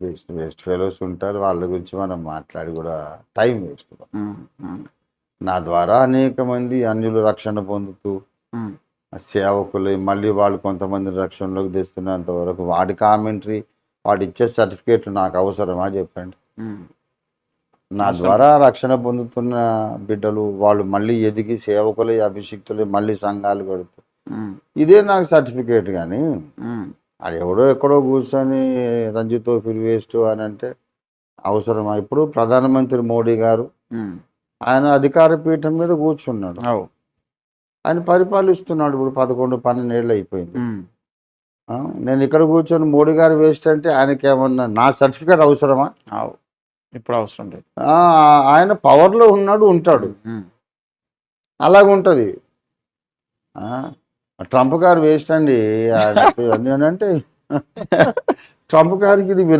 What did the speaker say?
Waste waste fellows ఉంటారు. వాళ్ళ గురించి మనం మాట్లాడి కూడా టైం వేస్ట్ నా ద్వారా అనేక మంది అన్యులు రక్షణ పొందుతూ సేవకులు మళ్ళీ వాళ్ళు కొంతమంది రక్షణలోకి తెస్తున్నంత వరకు వాడి కామెంటరీ వాడు ఇచ్చే సర్టిఫికేట్ నాకు అవసరమా చెప్పండి? నా ద్వారా రక్షణ పొందుతున్న బిడ్డలు వాళ్ళు మళ్ళీ ఎదిగి సేవకులు అభిషిక్తులు మళ్ళీ సంఘాలు కడుతూ ఇదే నాకు సర్టిఫికేట్ కానీ అది ఎవడో ఎక్కడో కూర్చొని రంజితో ఫిల్వేస్ట్ అని అంటే అవసరమా? ఇప్పుడు ప్రధానమంత్రి మోడీ గారు. ఆయన అధికార పీఠం మీద కూర్చున్నాడు. ఆయన పరిపాలిస్తున్నాడు ఇప్పుడు పదకొండు పన్నెండు ఏళ్ళు అయిపోయింది. నేను ఇక్కడ కూర్చొని మోడీ గారు వేస్ట్ అంటే ఆయనకి ఏమన్నా నా సర్టిఫికేట్ అవసరమా? అవు. ఇప్పుడు అవసరం లేదు. ఆయన పవర్లో ఉన్నాడు ఉంటాడు. అలాగుంటుంది. ట్రంప్ గారు వేస్ట్ అండి. అంటే ట్రంప్ గారికి ఇది విన